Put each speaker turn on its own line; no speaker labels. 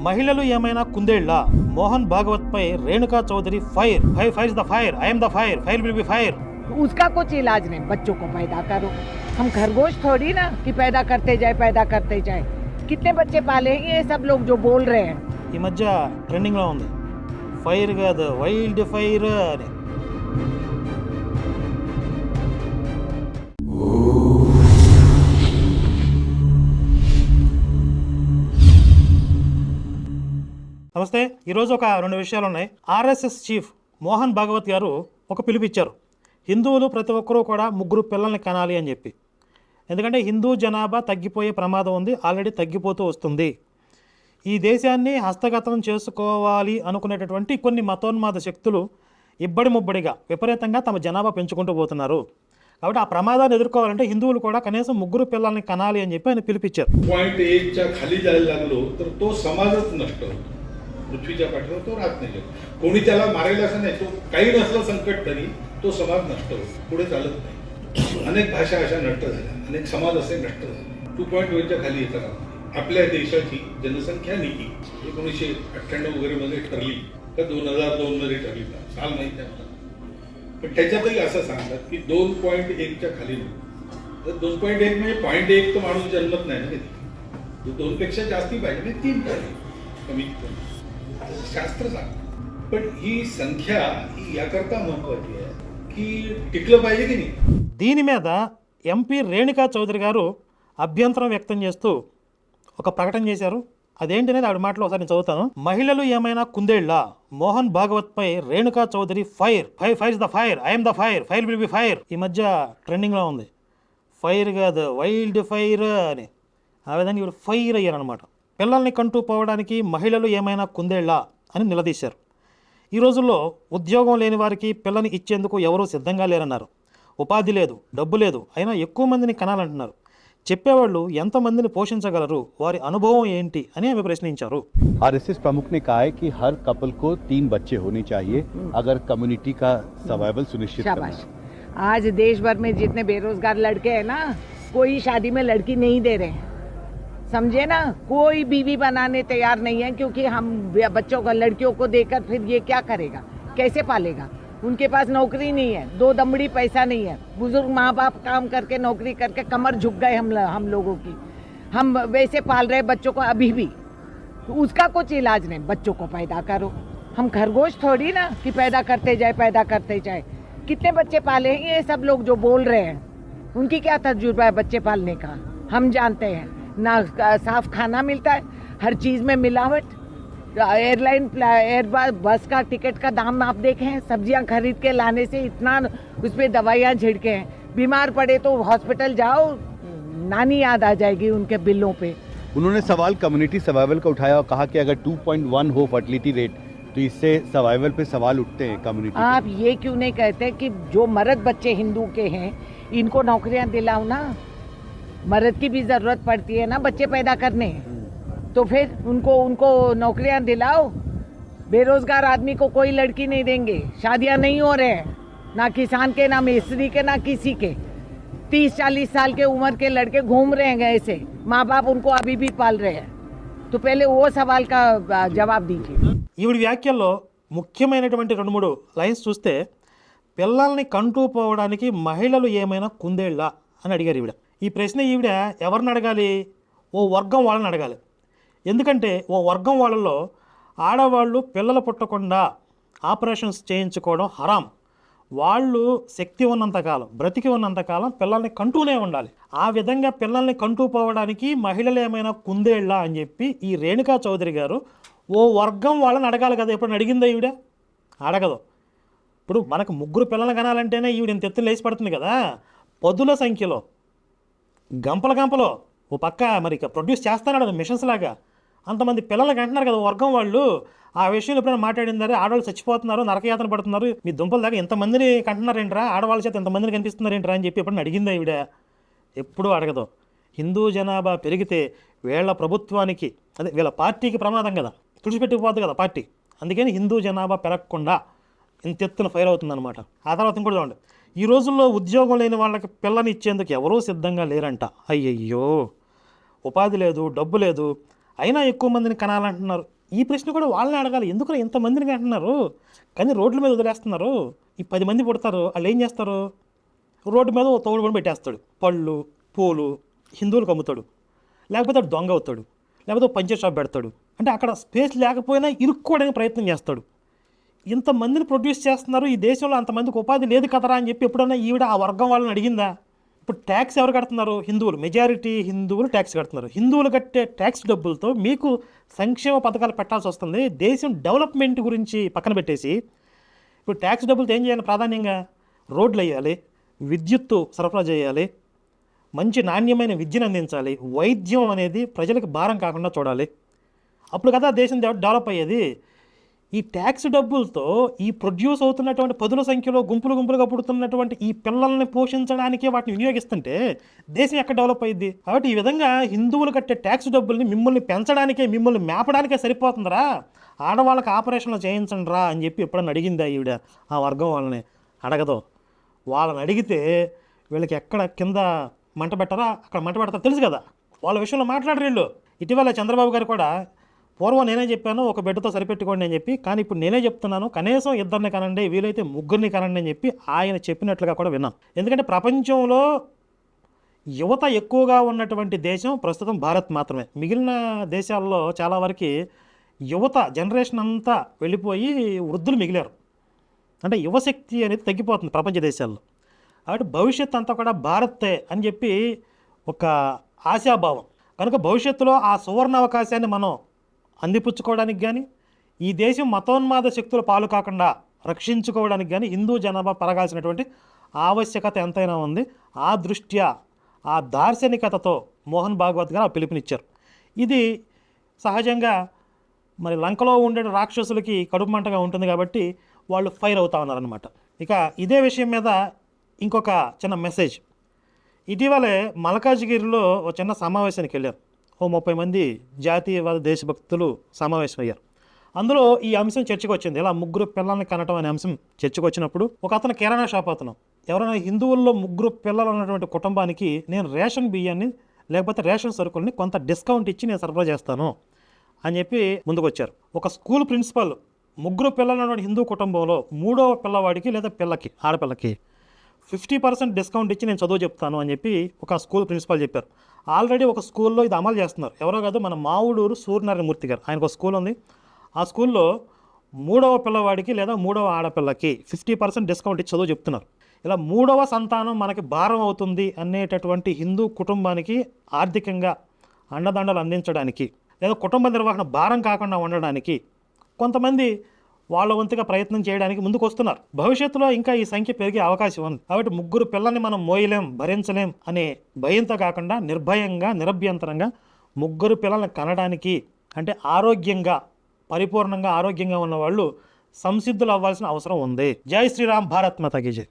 మహిళలు ఏమైనా కుందేళ్ళ మోహన్ భాగవత్ పై Renuka Chowdhury fire fire fire the fire I'm the fire fire will be fire
उसका कुछ इलाज नहीं बच्चों को पैदा करो हम खरगोश थोड़ी ना कि पैदा करते जाए पैदा करते जाए कितने बच्चे पालेंगे ये सब लोग जो बोल रहे हैं
ఈ మధ్య ట్రెండింగ్లో ఉంది ఫైర్ కాదు వైల్డ్ ఫైర్ అని నమస్తే ఈరోజు ఒక రెండు విషయాలు ఉన్నాయి ఆర్ఎస్ఎస్ చీఫ్ మోహన్ భాగవత్ గారు ఒక పిలుపిచ్చారు హిందువులు ప్రతి ఒక్కరూ కూడా ముగ్గురు పిల్లల్ని కనాలి అని చెప్పి ఎందుకంటే హిందూ జనాభా తగ్గిపోయే ప్రమాదం ఉంది ఆల్రెడీ తగ్గిపోతూ వస్తుంది ఈ దేశాన్ని హస్తగతం చేసుకోవాలి అనుకునేటటువంటి కొన్ని మతోన్మాద శక్తులు ఇబ్బడి ముబ్బడిగా విపరీతంగా తమ జనాభా పెంచుకుంటూ పోతున్నారు కాబట్టి ఆ ప్రమాదాన్ని ఎదుర్కోవాలంటే హిందువులు కూడా కనీసం ముగ్గురు పిల్లల్ని कनाली అని చెప్పి ఆయన పిలిపించారు
पॉईंट एकच्या खाली जायला लागलो तर तो समाजच नष्ट होतो पृथ्वीच्या पाठीवर तो राहत नाही कोणी त्याला मारेल असं नाही तो काही नसलं संकट तरी तो समाज नष्ट होतो पुढे चालत नाही. अनेक भाषा अशा नष्ट झाल्या. अनेक समाज असे नष्ट झाले. टू पॉईंट वनच्या खाली येतात आपल्या देशाची जनसंख्या नीती एकोणीसशे अठ्ठ्याण्णव वगैरे मध्ये ठरली. का दोन हजार दोन मध्ये ठरली. का साल माहिती आहे पण त्याच्यातही असं सांगतात की दोन पॉईंट एकच्या खाली तर दोन पॉईंट एक म्हणजे पॉईंट एक तर माणूस जन्मत नाही ना कधी दोन पेक्षा जास्ती पाहिजे म्हणजे तीन पाहिजे कमीत कमी. शास्त्र सांगतं पण ही संख्या ही याकरता महत्वाची आहे की टिकलं पाहिजे की नाही
దీని మీద ఎంపీ రేణుకా చౌదరి గారు అభ్యంతరం వ్యక్తం చేస్తూ ఒక ప్రకటన చేశారు అదేంటి అనేది ఆవిడ మాటలో ఒకసారి నేను చదువుతాను మహిళలు ఏమైనా కుందేళ్ళ మోహన్ భాగవత్ పై Renuka Chowdhury fire fire fire the fire I'm the fire fire will be fire ఈ మధ్య ట్రెండింగ్లో ఉంది ఫైర్ కాదు వైల్డ్ ఫైర్ అని ఆ విధంగా ఇవి ఫైర్ అయ్యారనమాట పిల్లల్ని కంటూ పోవడానికి మహిళలు ఏమైనా కుందేళ్ళ అని నిలదీశారు ఈ రోజుల్లో ఉద్యోగం లేని వారికి పిల్లని ఇచ్చేందుకు ఎవరూ సిద్ధంగా లేరన్నారు ఉపాధి లేదు డబ్బు లేదు అయినా ఎక్కువ మందిని కనాలంటున్నారు చెప్పేవాళ్ళు ఎంతమందిని పోషించగలరు వారి అనుభవం ఏంటి అని ఆమె ప్రశ్నించారు
आरएसएस प्रमुख ने कहा है कि हर कपल को तीन बच्चे होने चाहिए अगर कम्युनिटी का सर्वाइवल सुनिश्चित करना
शाबाश
है
आज देश भर में जितने बेरोजगार लड़के हैं ना कोई शादी में लड़की नहीं दे रहे हैं समझे ना? कोई बीवी बनाने तैयार नहीं है क्योंकि हम बच्चों को, लड़कियों को देकर फिर ये क्या करेगा? कैसे पालेगा? उनके पास नौकरी नहीं है, दो दमड़ी पैसा नहीं है। बुज़ुर्ग माँ बाप काम करके, नौकरी करके कमर झुक गए हम हम लोगों की। हम वैसे पाल रहे बच्चों को अभी भी। तो उसका कुछ इलाज नहीं, बच्चों को पैदा करो। हम खरगोश थोड़ी ना कि पैदा करते जाए, पैदा करते जाए। कितने बच्चे पाले हैं ये सब लोग जो बोल रहे हैं? उनकी क्या तजुर्बा है बच्चे पालने का? हम जानते हैं। ना साफ़ खाना मिलता है हर चीज़ में मिलावट। एयरलाइन एयर बस का टिकट का दाम आप देखें हैं सब्ज़ियाँ खरीद के लाने से इतना उस पर दवाइयाँ छिड़के हैं। बीमार पड़े तो हॉस्पिटल जाओ नानी याद आ जाएगी उनके बिलों पे।
उन्होंने सवाल कम्युनिटी सर्वाइवल का उठाया और कहा कि अगर 2.1 हो फर्टिलिटी रेट तो इससे सर्वाइवल पे सवाल उठते हैं कम्युनिटी
आप ये क्यों नहीं कहते कि जो मर्द बच्चे हिंदू के हैं इनको नौकरियाँ दिलाओ ना? मर्द की भी जरूरत पड़ती है ना बच्चे पैदा करने तो फिर उनको उनको नौकरियां दिलाओ बेरोजगार आदमी को कोई लड़की नहीं देंगे शादियां नहीं हो रहे हैं ना किसान के ना मिस्त्री के ना किसी के तीस चालीस साल के उम्र के लड़के घूम रहे हैं ऐसे माँ बाप उनको अभी भी पाल रहे हैं तो पहले वो सवाल का आ, जवाब दीजिए
ఈవిడ వ్యాఖ్యల్లో ముఖ్యమైనటువంటి రెండు మూడు లైన్స్ చూస్తే పిల్లల్ని కంటూ పోవడానికి మహిళలు ఏమైనా కుందేళ్ళా అని అడిగారు ఈవిడ ఈ ప్రశ్న ఈవిడ ఎవరిని అడగాలి? ఓ వర్గం వాళ్ళని అడగాలి. ఎందుకంటే ఓ వర్గం వాళ్ళలో ఆడవాళ్ళు పిల్లలు పుట్టకుండా ఆపరేషన్స్ చేయించుకోవడం హరాం. వాళ్ళు శక్తి ఉన్నంతకాలం బ్రతికి ఉన్నంతకాలం పిల్లల్ని కంటూనే ఉండాలి. ఆ విధంగా పిల్లల్ని కంటూ పోవడానికి మహిళలు ఏమైనా కుందేళ్ళా అని చెప్పి ఈ రేణుకా చౌదరి గారు ఓ వర్గం వాళ్ళని అడగాలి కదా ఎప్పుడు అడిగిందా ఈవిడ? అడగదు. ఇప్పుడు మనకు ముగ్గురు పిల్లలు కనాలంటేనే ఈవిడ ఇంత ఎత్తున లేచి పడుతుంది కదా. పదుల సంఖ్యలో గంపల గంపలో ఓ పక్క మరి ఇక ప్రొడ్యూస్ చేస్తున్నాడు మిషన్స్ లాగా. అంతమంది పిల్లలకి అంటున్నారు కదా వర్గం వాళ్ళు ఆ విషయంలో ఎప్పుడైనా మాట్లాడిందారే ఆడవాళ్ళు చచ్చిపోతున్నారు నరకయాతన పడుతున్నారు మీ దుంపల దాకా ఎంతమందిని కంటున్నారేంట్రా ఆడవాళ్ళ చేత ఎంతమందిని కనిపిస్తున్నారేంట్రా అని చెప్పి ఎప్పుడైనా అడిగిందా ఈవిడ? ఎప్పుడూ అడగదు. హిందూ జనాభా పెరిగితే వీళ్ళ ప్రభుత్వానికి అదే వీళ్ళ పార్టీకి ప్రమాదం కదా తుడిచిపెట్టుకుపోద్ది కదా పార్టీ. అందుకని హిందూ జనాభా పెరగకుండా ఇంత ఎత్తున ఫైర్ అవుతుందన్నమాట. ఆ తర్వాత ఇంకోటి చూడండి. ఈ రోజుల్లో ఉద్యోగం లేని వాళ్ళకి పిల్లని ఇచ్చేందుకు ఎవరూ సిద్ధంగా లేరంట. అయ్యయ్యో! ఉపాధి లేదు డబ్బు లేదు. అయినా ఎక్కువ మందిని కనాలంటున్నారు. ఈ ప్రశ్న కూడా వాళ్ళని అడగాలి. ఎందుకు ఇంతమందిని కంటున్నారు కానీ రోడ్ల మీద వదిలేస్తున్నారు. ఈ పది మంది పుడతారు. వాళ్ళు ఏం చేస్తారు? రోడ్డు మీద ఓ తోడు కూడా పెట్టేస్తాడు. పళ్ళు పూలు హిందువులకు అమ్ముతాడు లేకపోతే దొంగ అవుతాడు. లేకపోతే పంచర్ షాప్ పెడతాడు. అంటే అక్కడ స్పేస్ లేకపోయినా ఇరుక్కోవడానికి ప్రయత్నం చేస్తాడు. ఇంతమందిని ప్రొడ్యూస్ చేస్తున్నారు ఈ దేశంలో అంతమందికి ఉపాధి లేదు కదరా అని చెప్పి ఎప్పుడన్నా ఈవిడ ఆ వర్గం వాళ్ళని అడిగిందా? ఇప్పుడు ట్యాక్స్ ఎవరు కడుతున్నారు? హిందువులు. మెజారిటీ హిందువులు ట్యాక్స్ కడుతున్నారు. హిందువులు కట్టే ట్యాక్స్ డబ్బులతో మీకు సంక్షేమ పథకాలు పెట్టాల్సి వస్తుంది. దేశం డెవలప్మెంట్ గురించి పక్కన పెట్టేసి ఇప్పుడు ట్యాక్స్ డబ్బులతో ఏం చేయాలి ప్రాధాన్యంగా? రోడ్లు వేయాలి విద్యుత్తు సరఫరా చేయాలి మంచి నాణ్యమైన విద్యను అందించాలి వైద్యం అనేది ప్రజలకు భారం కాకుండా చూడాలి. అప్పుడు కదా దేశం డెవలప్ అయ్యేది. ఈ ట్యాక్స్ డబ్బులతో ఈ ప్రొడ్యూస్ అవుతున్నటువంటి పదుల సంఖ్యలో గుంపులు గుంపులుగా పుడుతున్నటువంటి ఈ పిల్లల్ని పోషించడానికే వాటిని వినియోగిస్తుంటే దేశం ఎక్కడ డెవలప్ అయ్యింది కాబట్టి ఈ విధంగా హిందువులు కట్టే ట్యాక్స్ డబ్బుల్ని మిమ్మల్ని పెంచడానికే మిమ్మల్ని మేపడానికే సరిపోతుందిరా. ఆడవాళ్ళకి ఆపరేషన్లు చేయించండి రా అని చెప్పి ఎప్పుడన్నా అడిగిందా ఈవిడ? ఆ వర్గం వాళ్ళని? అడగదు. వాళ్ళని అడిగితే వీళ్ళకి ఎక్కడ కింద మంట పెట్టరా అక్కడ మంట పెడతారు తెలుసు కదా. వాళ్ళ విషయంలో మాట్లాడరు వీళ్ళు. ఇటీవల చంద్రబాబు గారు కూడా పూర్వం నేనే చెప్పాను ఒక బిడ్డతో సరిపెట్టుకోండి అని చెప్పి కానీ ఇప్పుడు నేనే చెప్తున్నాను కనీసం ఇద్దరిని కనండి వీలైతే ముగ్గురిని కనండి అని చెప్పి ఆయన చెప్పినట్లుగా కూడా విన్నాం. ఎందుకంటే ప్రపంచంలో యువత ఎక్కువగా ఉన్నటువంటి దేశం ప్రస్తుతం భారత్ మాత్రమే. మిగిలిన దేశాల్లో చాలా వరకు యువత జనరేషన్ అంతా వెళ్ళిపోయి వృద్ధులు మిగిలారు. అంటే యువశక్తి అనేది తగ్గిపోతుంది ప్రపంచ దేశాల్లో. కాబట్టి భవిష్యత్ అంతా కూడా భారతే అని చెప్పి ఒక ఆశాభావం. కనుక భవిష్యత్తులో ఆ సువర్ణ అవకాశాన్ని మనం అందిపుచ్చుకోవడానికి కానీ ఈ దేశం మతోన్మాద శక్తుల పాలు కాకుండా రక్షించుకోవడానికి కానీ హిందూ జనాభా పెరగాల్సినటువంటి ఆవశ్యకత ఎంతైనా ఉంది. ఆ దృష్ట్యా ఆ దార్శనికతతో మోహన్ భాగవత్ గారు ఆ పిలుపునిచ్చారు. ఇది సహజంగా మరి లంకలో ఉండే రాక్షసులకి కడుపు మంటగా ఉంటుంది కాబట్టి వాళ్ళు ఫైర్ అవుతా ఉన్నారనమాట ఇక ఇదే విషయం మీద ఇంకొక చిన్న మెసేజ్. ఇటీవలే మల్కాజ్గిరిలో ఒక చిన్న సమావేశానికి వెళ్ళారు. ఓ ముప్పై మంది జాతీయవాద దేశభక్తులు సమావేశమయ్యారు. అందులో ఈ అంశం చర్చకు వచ్చింది ఇలా ముగ్గురు పిల్లల్ని కనటం అనే అంశం చర్చకు వచ్చినప్పుడు ఒక అతను కిరాణా షాప్ అతను. ఎవరైనా హిందువుల్లో ముగ్గురు పిల్లలు ఉన్నటువంటి కుటుంబానికి నేను రేషన్ బియ్యాన్ని లేకపోతే రేషన్ సరుకుల్ని కొంత డిస్కౌంట్ ఇచ్చి నేను సరఫరా చేస్తాను అని చెప్పి ముందుకొచ్చారు. ఒక స్కూల్ ప్రిన్సిపల్ ముగ్గురు పిల్లలు ఉన్నటువంటి హిందూ కుటుంబంలో మూడో పిల్లవాడికి లేదా పిల్లకి ఆడపిల్లకి ఫిఫ్టీ పర్సెంట్ డిస్కౌంట్ ఇచ్చి నేను చదువు చెప్తాను అని చెప్పి ఒక స్కూల్ ప్రిన్సిపాల్ చెప్పారు. ఆల్రెడీ ఒక స్కూల్లో ఇది అమలు చేస్తున్నారు. ఎవరో కాదు మన మావుడూరు సూర్యనారాయణమూర్తి గారు. ఆయనకు ఒక స్కూల్ ఉంది. ఆ స్కూల్లో మూడవ పిల్లవాడికి లేదా మూడవ ఆడపిల్లకి ఫిఫ్టీ పర్సెంట్ డిస్కౌంట్ ఇచ్చి చదువు చెప్తున్నారు. ఇలా మూడవ సంతానం మనకి భారం అవుతుంది అనేటటువంటి హిందూ కుటుంబానికి ఆర్థికంగా అండదండలు అందించడానికి లేదా కుటుంబ నిర్వహణ భారం కాకుండా ఉండడానికి కొంతమంది వాళ్ళ వంతుగా ప్రయత్నం చేయడానికి ముందుకు వస్తున్నారు భవిష్యత్తులో ఇంకా ఈ సంఖ్య పెరిగే అవకాశం ఉంది. కాబట్టి ముగ్గురు పిల్లల్ని మనం మోయలేం భరించలేం అనే భయంతో కాకుండా నిర్భయంగా నిరభ్యంతరంగా ముగ్గురు పిల్లల్ని కనడానికి అంటే ఆరోగ్యంగా పరిపూర్ణంగా ఆరోగ్యంగా ఉన్న వాళ్ళు సంసిద్ధులు అవ్వాల్సిన అవసరం ఉంది. జై శ్రీరామ్ భారత్ మాతాకి జై.